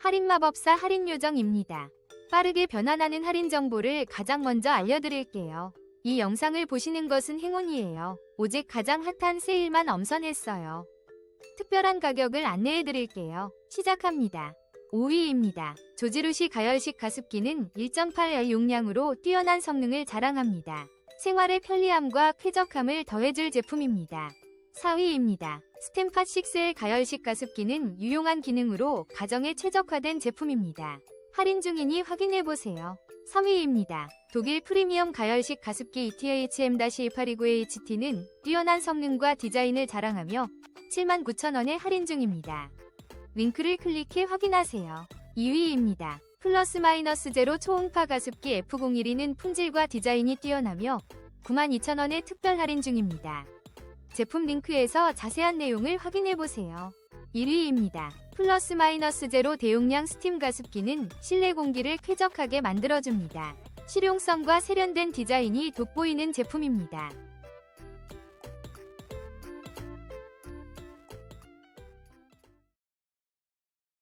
할인마법사 할인요정입니다. 빠르게 변환하는 할인 정보를 가장 먼저 알려드릴게요. 이 영상을 보시는 것은 행운이에요. 오직 가장 핫한 세일만 엄선했어요. 특별한 가격을 안내해드릴게요. 시작합니다. 5위입니다. 조지루시 가열식 가습기는 1.8L 용량으로 뛰어난 성능을 자랑합니다. 생활의 편리함과 쾌적함을 더해줄 제품입니다. 4위입니다. 스템팟 6L 가열식 가습기는 유용한 기능으로 가정에 최적화된 제품입니다. 할인 중이니 확인해보세요. 3위입니다. 독일 프리미엄 가열식 가습기 E ETHM-2829HT는 뛰어난 성능과 디자인을 자랑하며 79,000원에 할인 중입니다. 링크를 클릭해 확인하세요. 2위입니다. 플러스 마이너스 제로 초음파 가습기 F01는 품질과 디자인이 뛰어나며 92,000원에 특별 할인 중입니다. 제품 링크에서 자세한 내용을 확인해보세요. 1위입니다. 플러스 마이너스 제로 대용량 스팀 가습기는 실내 공기를 쾌적하게 만들어줍니다. 실용성과 세련된 디자인이 돋보이는 제품입니다.